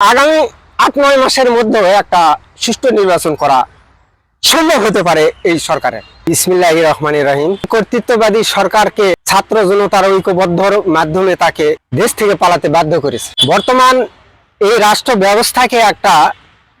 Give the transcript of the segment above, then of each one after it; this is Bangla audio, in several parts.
আগামী আট, নয় মাসের মধ্যে একটা সুষ্ঠু নির্বাচন করা সম্ভব হতে পারে এই সরকারের। ইসমিল্লাহ রহমান রহিম। কর্তৃত্ববাদী সরকারকে ছাত্র জনতার ঐক্যবদ্ধর মাধ্যমে তাকে দেশ থেকে পালাতে বাধ্য করেছে। বর্তমান এই রাষ্ট্র ব্যবস্থাকে একটা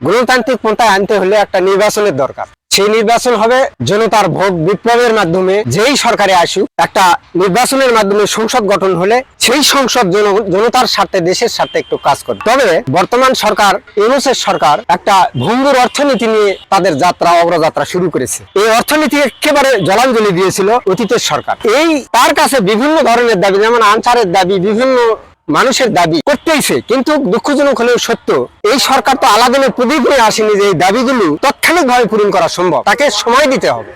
গণতান্ত্রিক পন্থায় আনতে হলে একটা নির্বাচনের দরকার। সেই নির্বাচন হবে জনতার ভোট বিপ্লবের মাধ্যমে যেই সরকারে আসুক, একটা নির্বাচনের মাধ্যমে সংসদ গঠন হলে সেই সংসদ জন- জনতার স্বার্থে, দেশের স্বার্থে একটু কাজ করবে। তবে বর্তমান সরকার, ইউনুসের সরকার একটা ভঙ্গুর অর্থনীতি নিয়ে তাদের যাত্রা, অগ্রযাত্রা শুরু করেছে। এই অর্থনীতি একেবারে জলাঞ্জলি দিয়েছিল অতীতের সরকার। এই তার কাছে বিভিন্ন ধরনের দাবি, যেমন আনসারের দাবি, বিভিন্ন মানুষের দাবি করতেইছে, কিন্তু দুঃখজনক হলেও সত্য, এই সরকার তো আলাদা প্রদীপ নিয়ে আসেনি যে এই দাবিগুলো তাৎক্ষণিক ভাবে পূরণ করা সম্ভব। তাকে সময় দিতে হবে।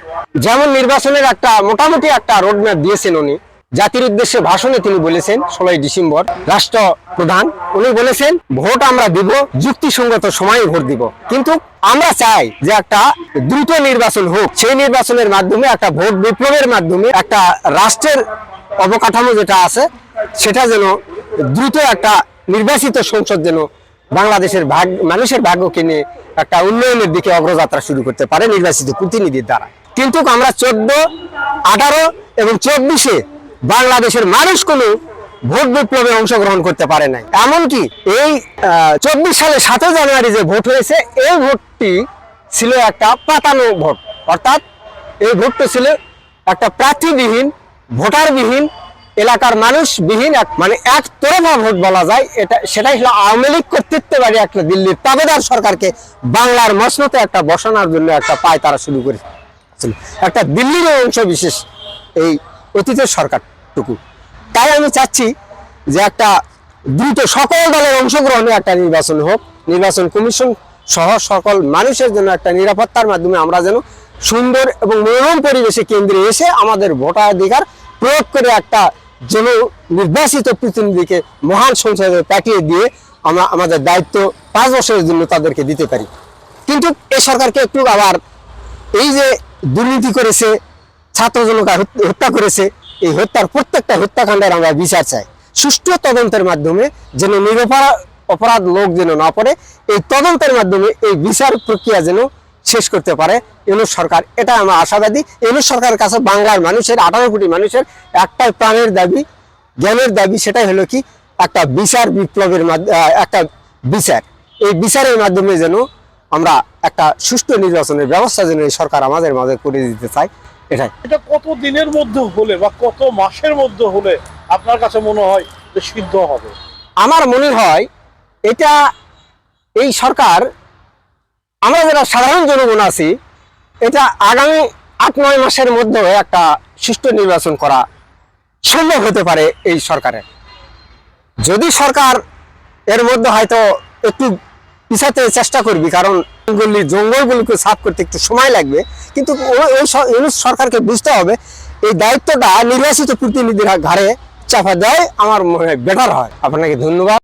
যেমন নির্বাচনের একটা মোটামুটি একটা রোডম্যাপ দিয়েছেন উনি। জাতির উদ্দেশ্যে ভাষণে তিনি বলেছেন, ষোলোই ডিসেম্বর রাষ্ট্র প্রধান উনি বলেছেন, ভোট আমরা দিব, যুক্তিসঙ্গত সময়ে ভোট দিব। কিন্তু আমরা চাই যে একটা দ্রুত নির্বাচন হোক। সেই নির্বাচনের মাধ্যমে একটা ভোট বিপ্লবের মাধ্যমে একটা রাষ্ট্রের অবকাঠামো যেটা আছে, সেটা যেন দ্রুত একটা নির্বাচিত সংসদ যেন বাংলাদেশের ভাগ, মানুষের ভাগ্যকে নিয়ে একটা উন্নয়নের দিকে অগ্রযাত্রা শুরু করতে পারে নির্বাচিত প্রতিনিধির দ্বারা। কিন্তু আমরা চোদ্দ, আঠারো এবং চব্বিশে বাংলাদেশের মানুষ কোনো ভোট বিপ্লবে অংশগ্রহণ করতে পারে নাই। এমনকি এই চব্বিশ সালে সাতই জানুয়ারি যে ভোট হয়েছে, এই ভোটটি ছিল একটা পাতানো ভোট। অর্থাৎ এই ভোটটা ছিল একটা প্রার্থীবিহীন, ভোটারবিহীন এলাকার মানুষ বিহীন এক মানে এক তরফা ভোট বলা যায়। এটা সেটাই হলো আওয়ামী লীগ কর্তৃত্ববাদী একটা দিল্লির তাবেদার সরকারকে বাংলার মসনতে একটা বসানোর জন্য একটা পায় তারা শুরু করেছিল। একটা দিল্লির অংশ বিশেষ এই অতীতের সরকারটুকু। তাই আমি চাচ্ছি যে একটা দ্রুত সকল দলের অংশগ্রহণে একটা নির্বাচন হোক। নির্বাচন কমিশন সহ সকল মানুষের জন্য একটা নিরাপত্তার মাধ্যমে আমরা যেন সুন্দর এবং মনোরম পরিবেশে কেন্দ্রে এসে আমাদের ভোটাধিকার প্রয়োগ করে একটা জন নির্বাচিত প্রতিনিধিকে মহান সংসদে পাঠিয়ে দিয়ে আমরা আমাদের দায়িত্ব পাঁচ বছরের জন্য তাদেরকে দিতে পারি। কিন্তু এই সরকারকে একটু আবার এই যে দুর্নীতি করেছে ছাত্র জনতা হত্যা করেছে, এই হত্যার প্রত্যেকটা হত্যাকাণ্ডের আমরা বিচার চাই। সুষ্ঠু তদন্তের মাধ্যমে যেন নিরপরাধ অপরাধ লোক যেন না পড়ে, এই তদন্তের মাধ্যমে এই বিচার প্রক্রিয়া যেন শেষ করতে পারে ইউনুস সরকার। এটা আমার আশাবাদী। ইউনুস সরকারের কাছে বাংলার মানুষের আঠারো কোটি মানুষের একটাই প্রাণের দাবি জ্ঞানের দাবি সেটাই হলো কি একটা বিচার বিপ্লবের মাধ্যমে একটা বিচার। এই বিচারের মাধ্যমে যেন আমরা একটা সুষ্ঠু নির্বাচনের ব্যবস্থা যেন এই সরকার আমাদের মাঝে করে দিতে চায় এটাই। এটা কত দিনের মধ্যে হলে বা কত মাসের মধ্যে হলে আপনার কাছে মনে হয় যে সিদ্ধ হবে? আমার মনে হয় এটা এই সরকার আমরা যারা সাধারণ জনগণ আছি, এটা আগামী আট, নয় মাসের মধ্যে একটা সুষ্ঠু নির্বাচন করা সম্ভব হতে পারে এই সরকারের যদি সরকার এর মধ্যে হয়তো একটু পিছাতে চেষ্টা করবি, কারণ জঙ্গলি জঙ্গলগুলোকে সাফ করতে একটু সময় লাগবে, কিন্তু সরকারকে বুঝতে হবে, এই দায়িত্বটা নির্বাচিত প্রতিনিধিরা ঘাড়ে চাপা দেয়, আমার মনে হয় বেটার হয়। আপনাকে ধন্যবাদ।